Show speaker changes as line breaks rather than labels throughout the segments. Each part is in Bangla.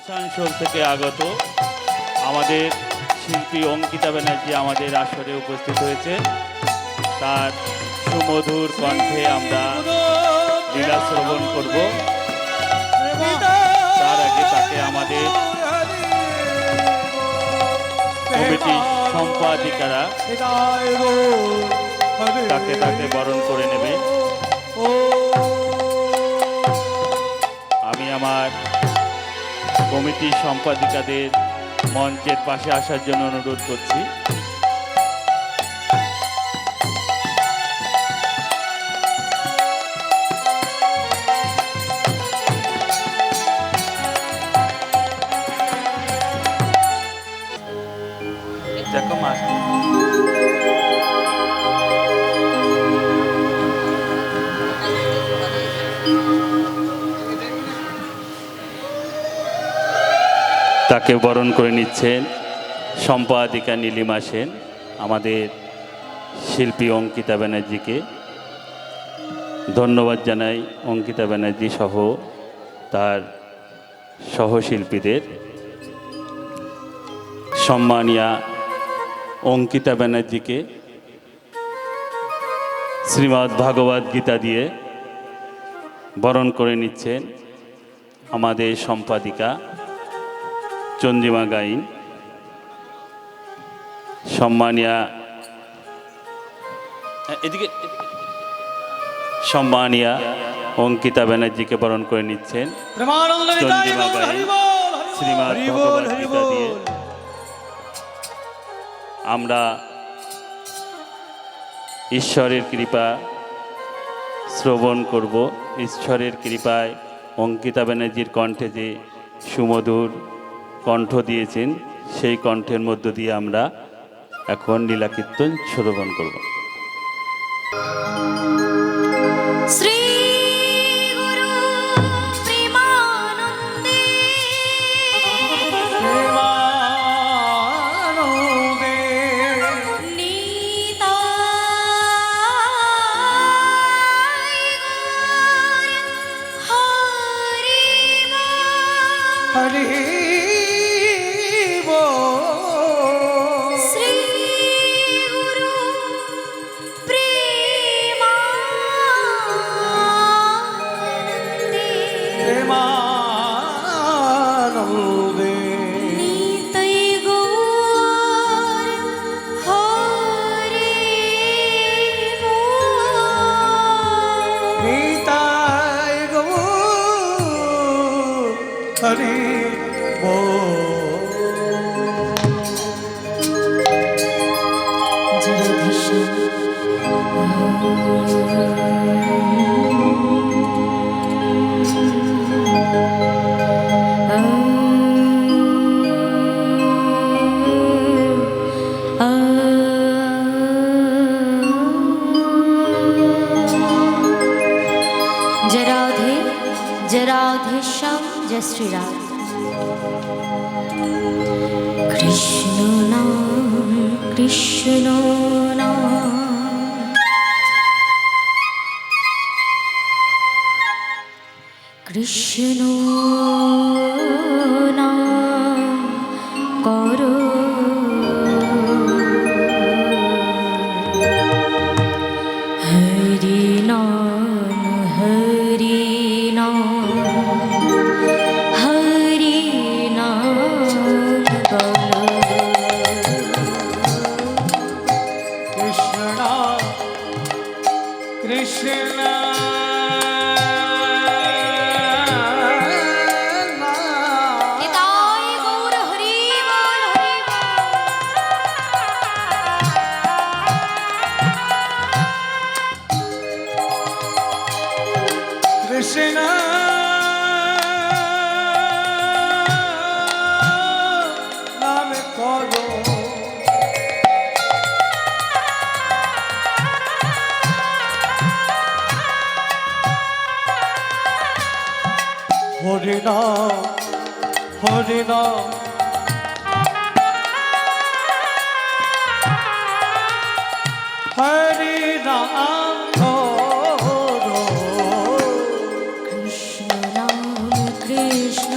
আসানসোল থেকে আগত আমাদের শিল্পী অঙ্কিতা ব্যানার্জি আমাদের আসরে উপস্থিত হয়েছে। তার সুমধুর কণ্ঠে আমরা লীলা শ্রবণ করব। তার আগে তাকে আমাদের কমিটি সম্পাদিকারা তাকে তাকে বরণ করে নেবে। আমি আমার কমিটি সম্পাদিকাদের মঞ্চের পাশে আসার জন্য অনুরোধ করছি। তাকে বরণ করে নিচ্ছেন সম্পাদিকা নীলিমা সেন, আমাদের শিল্পী অঙ্কিতা ব্যানার্জিকে। ধন্যবাদ জানাই অঙ্কিতা ব্যানার্জি সহ তার সহশিল্পীদের। সম্মানিয়া অঙ্কিতা ব্যানার্জিকে শ্রীমদ্ ভাগবত গীতা দিয়ে বরণ করে নিচ্ছেন আমাদের সম্পাদিকা চন্দ্রিমা গাইন। সম্মানিয়া এদিকে। সম্মানিয়া অঙ্কিতা ব্যানার্জিকে বরণ করে নিচ্ছেন। চন্দ্রিমা গাইন। দিয়ে। আমরা ঈশ্বরের কৃপা শ্রবণ করব। ঈশ্বরের কৃপায় অঙ্কিতা ব্যানার্জির কণ্ঠে যে সুমধুর কণ্ঠ দিয়েছেন সেই কণ্ঠের মধ্য দিয়ে আমরা এখন লীলাকীর্তন শ্রবণ করব।
Shri Guru Oh. Street. love. Krishna. নাম হরি নাম হরি নাম
কৃষ্ণ
রাম
কৃষ্ণ।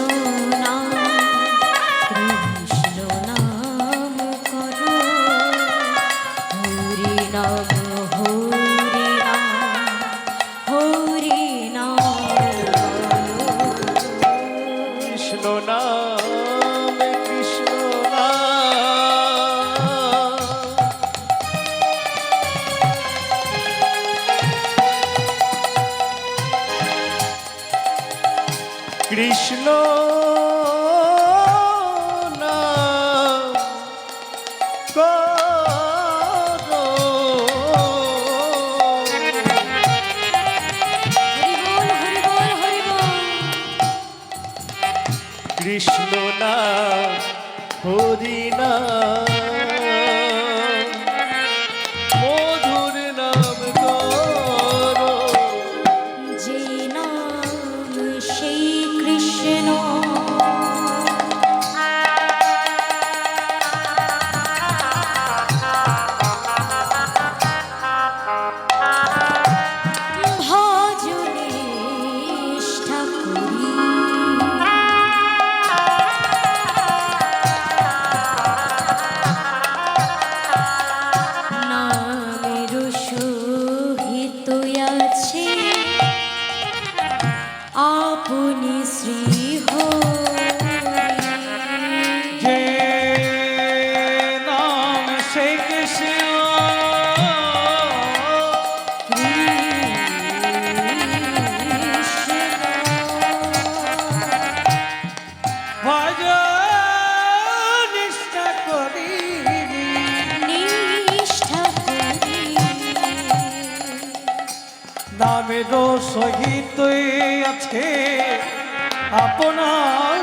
সহিত আছে
আপনার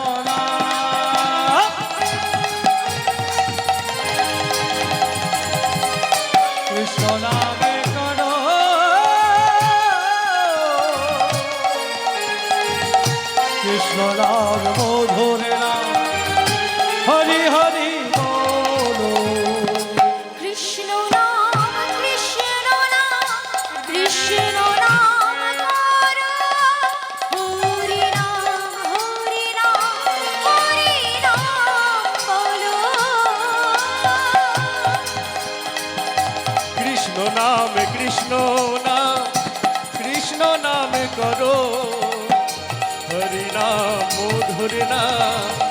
কৃষ্ণ
নাম কৃষ্ণ
নাম
করো। হরি
নাম
মধুর নাম।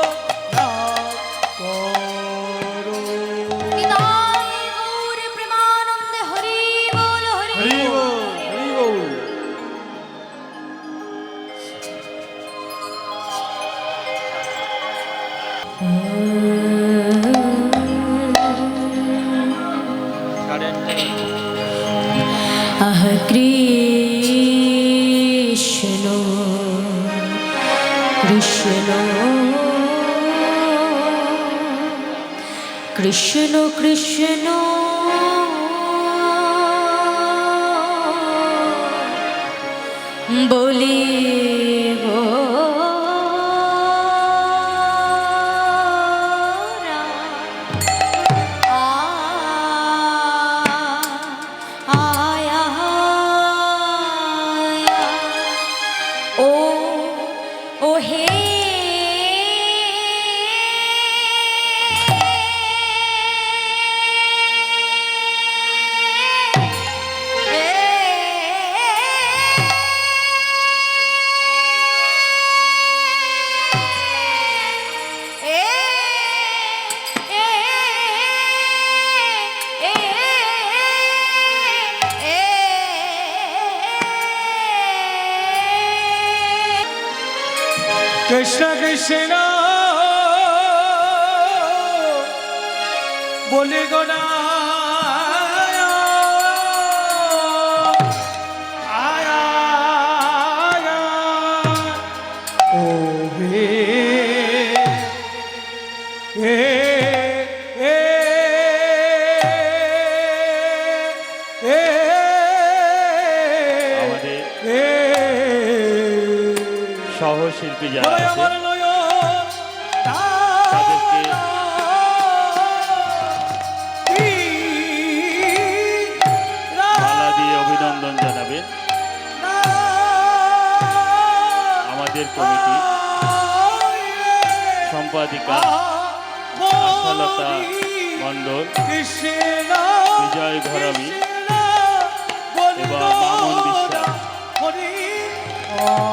Oh.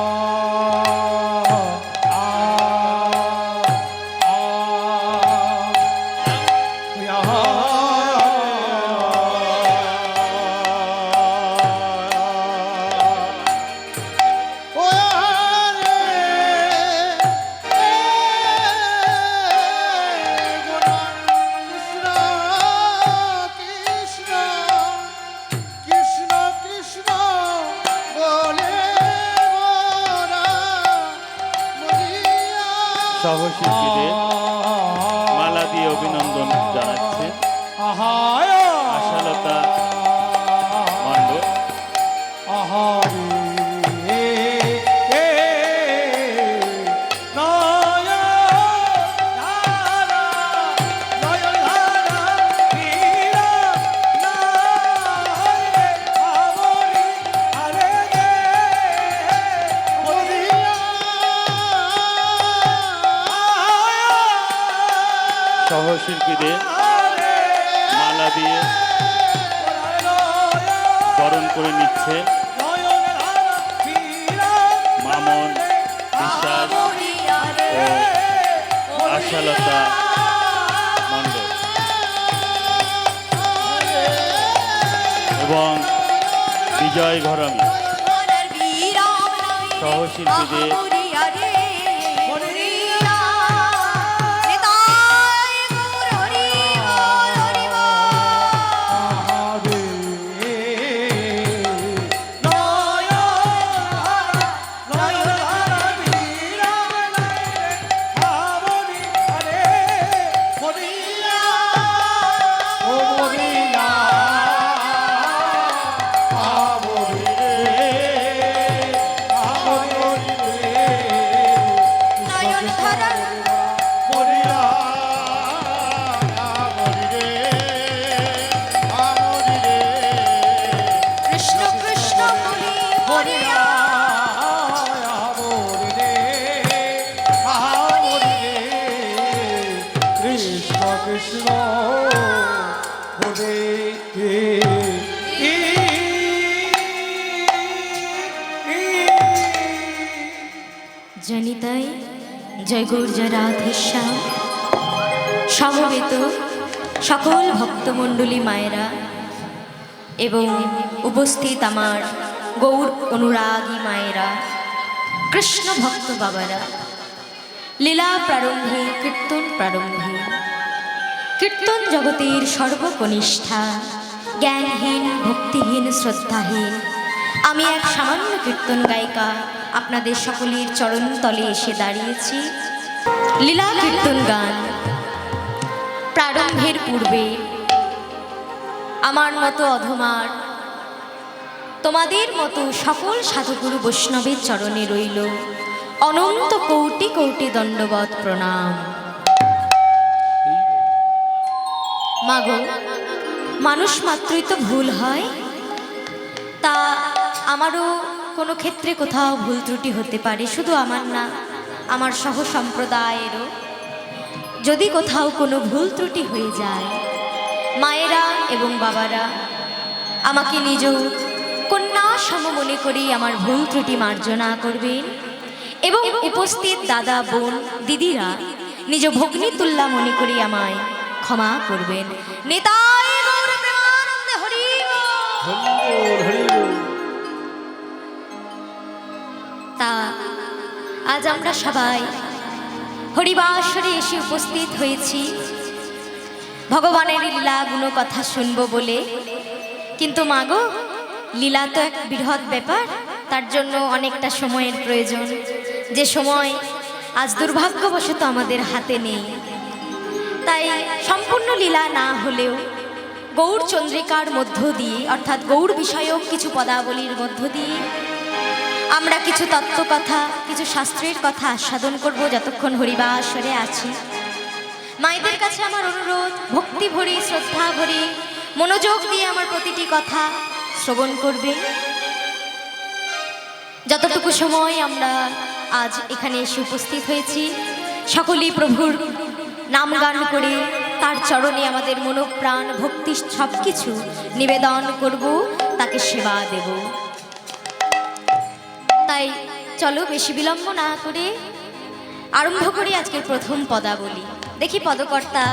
শিল্পীদের মালা দিয়ে বরণ করে নিচ্ছে মামন বিশ্বাস আশালতা মণ্ডল। এবং বিজয় ঘরমী। সহশিল্পীদের
জনিতাই জয় গৌর জয় রাধেশ্যাম সমবেত সকল ভক্তমণ্ডলী মায়েরা এবং উপস্থিত আমার গৌর অনুরাগী মায়েরা, কৃষ্ণ ভক্ত বাবারা, লীলা প্রারম্ভে, কীর্তন প্রারম্ভে, কীর্তন জগতের সর্বকনিষ্ঠা, জ্ঞানহীন, ভক্তিহীন, শ্রদ্ধাহীন, আমি এক সামান্য কীর্তন গায়িকা আপনাদের সকলের চরণ তলে এসে দাঁড়িয়েছি। লীলা কীর্তন গান। প্রারম্ভের পূর্বে আমার মতো অধমার, তোমাদের মতো সকল সাধুগুরু বৈষ্ণবের চরণে রইল অনন্ত কৌটি কৌটি দণ্ডবত প্রণাম। মাগো, মানুষ মাত্রই তো ভুল হয়। তা আমারও কোনো ক্ষেত্রে কোথাও ভুল ত্রুটি হতে পারে, শুধু আমার না, আমার সহ সম্প্রদায়েরও যদি কোথাও কোনো ভুল ত্রুটি হয়ে যায়, মায়েরা এবং বাবারা, আমাকে নিজ কন্যা সম মনে করেই আমার ভুল ত্রুটি মার্জনা করবেন এবং উপস্থিত দাদা, বোন, দিদিরা, নিজ ভগ্নী তুল্লা মনে করি আমায় ক্ষমা করবেন। নেতাই তা আজ আমরা সবাই হরিবাসরে এসে উপস্থিত হয়েছি। ভগবানের লীলা গুলো কথা শুনব বলে। কিন্তু মাগো লীলা তো এক বৃহৎ ব্যাপার, তার জন্য অনেকটা সময়ের প্রয়োজন। যে সময় আজ দুর্ভাগ্যবশত আমাদের হাতে নেই। তাই সম্পূর্ণ লীলা না হলেও গৌর চন্দ্রিকার মধ্য দিয়ে, অর্থাৎ গৌর বিষয়ক কিছু পদাবলীর মধ্য দিয়ে আমরা কিছু তত্ত্ব কথা কিছু শাস্ত্রের কথা আস্বাদন করব যতক্ষণ হরিবাসরে আছি। মায়েদের কাছে আমার অনুরোধ, ভক্তি ভরি, শ্রদ্ধা ভরি, মনোযোগ দিয়ে আমার প্রতিটি কথা শ্রবণ করবে। যতটুকু সময় আমরা আজ এখানে এসে উপস্থিত হয়েছি সকলেই প্রভুর নাম গান করে তার চরণে আমাদের মনোপ্রাণ, ভক্তি সব কিছু নিবেদন করব, তাকে সেবা দেব। তাই চলো বেশি বিলম্ব না করে আরম্ভ করি আজকের প্রথম পদাবলী। দেখি পদকর্তা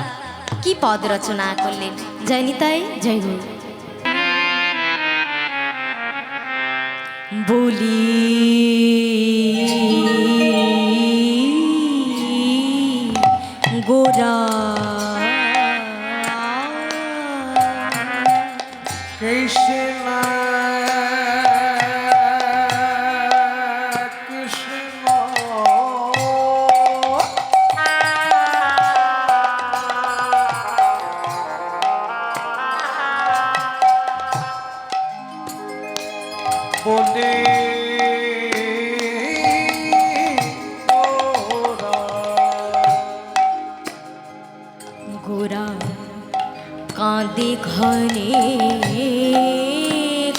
কি পদ রচনা করলেন। জয় নিতাই, জয় গুরু বলি গোরা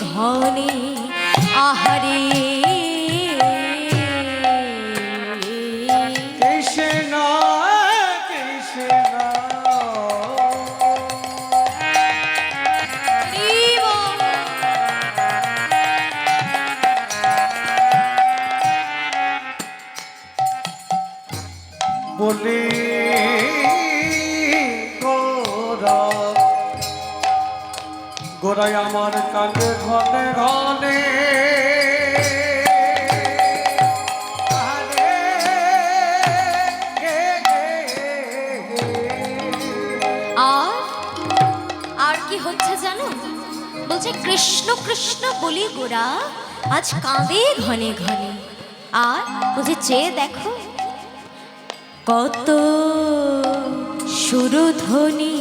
ঘনে আহারে
গোরাই আমার কানে ঘনে ঘনে
হচ্ছে জানো? বলছে, কৃষ্ণ কৃষ্ণ বলি গোরা, আজ কাঁদে ঘনে ঘনে। আর বলছে চেয়ে দেখো, কত সুরধ্বনি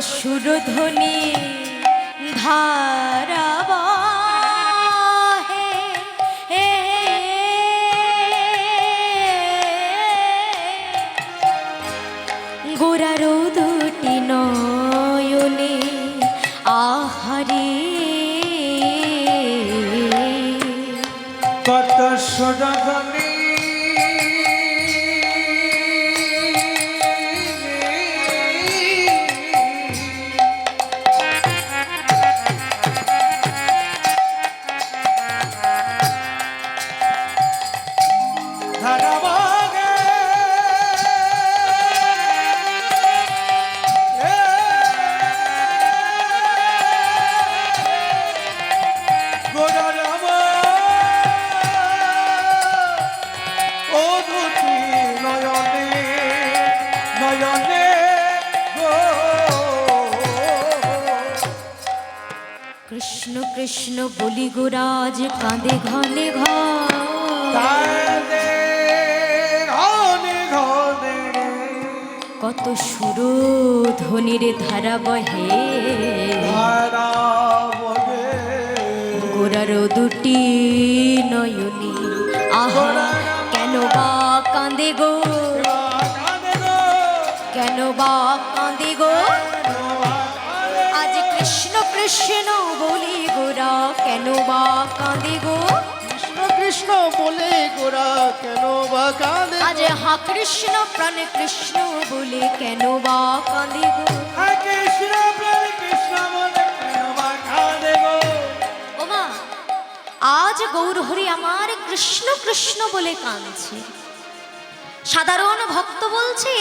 সুরধ্বনি ধারাবা গোরার দুটি নয়নী। আহা কেন বা কাঁদে গো? কেন বা কাঁদে গো? আজ কৃষ্ণ কৃষ্ণ বলি গোরা কেন বা কাঁদে গো?
কৃষ্ণ কৃষ্ণ বলে গোরা কেন বা কাঁদে
আজ হা কৃষ্ণ প্রাণ কৃষ্ণ বলে কেন বা কাঁদে গো?
কৃষ্ণ প্রাণ কৃষ্ণ
আজ গৌরহরি আমার কৃষ্ণ কৃষ্ণ বলে কাঁদছে। সাধারণ ভক্ত বলছে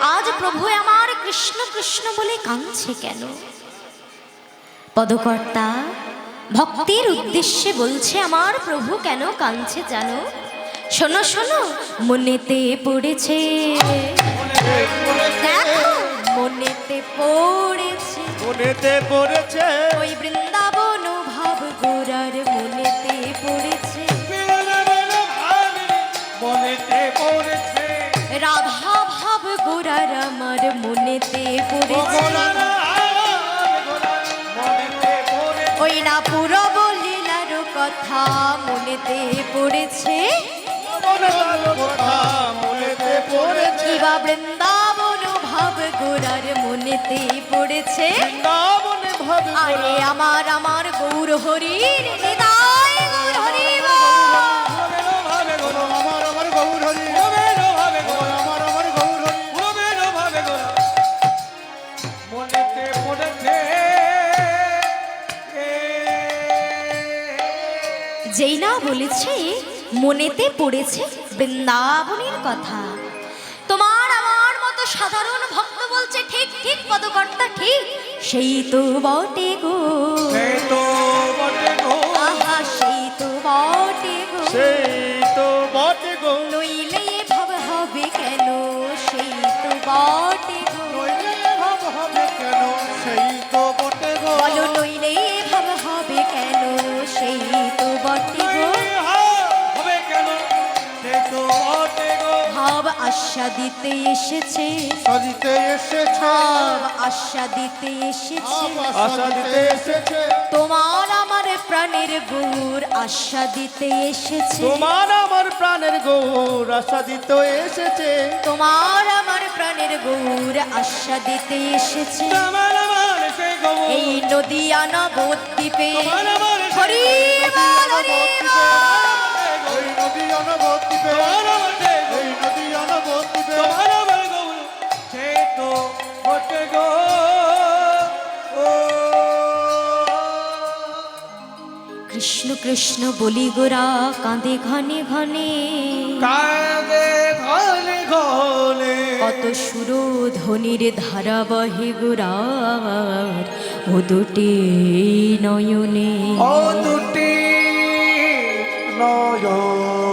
আজ প্রভু আমার কৃষ্ণ কৃষ্ণ বলে কাঁদছে কেন? পদকর্তা ভক্তির উদ্দেশ্যে বলছে আমার প্রভু কেন কাঁদছে জানো? শোনো শোনো মনেতে পড়েছে। মনেতে পড়েছে।
মনেতে পড়েছে।
ওই বৃন্দাবন মনেতে পড়েছে। কিবা বৃন্দাবন ভাব গোরার মনেতে পড়েছে। আরে আমার আমার গৌর হরির হৃদয় বলেছে মনেতে পড়েছে বৃন্দাবনের কথা। তোমার আমার মতো সাধারণ ভক্ত বলছে ঠিক ঠিক পদকর্তা ঠিক সেই তো বটে গো। সেই তো বটে গো।
সেই তো বটে গো।
আশা দিতে এসেছে।
সাজিতে এসেছে।
আশা দিতে এসেছে।
আশা দিতে এসেছে।
তোমার আমার প্রাণের গৌর আশা দিতে এসেছে।
তোমার আমার প্রাণের গৌর আশা দিতে এসেছে।
তোমার আমার প্রাণের গৌর আশা দিতে এসেছে।
আমার আমার সে গৌর।
এই নদিয়া নবদ্বীপে
তোমার আমার
হরি বল, হরি বল।
এই নদী অনবদ্বীপে এই নদী অনবদ্বীপে তোমার আমার গৌর সে তো বটে গো ও
কৃষ্ণ কৃষ্ণ বলি গোরা কাঁদে ঘনে ঘনে।
কাঁদে ঘলে ঘলে
কত সুর ধ্বনির ধারা বহে গোরার ও দুটি নয়নে।
ও দুটি নয়ন।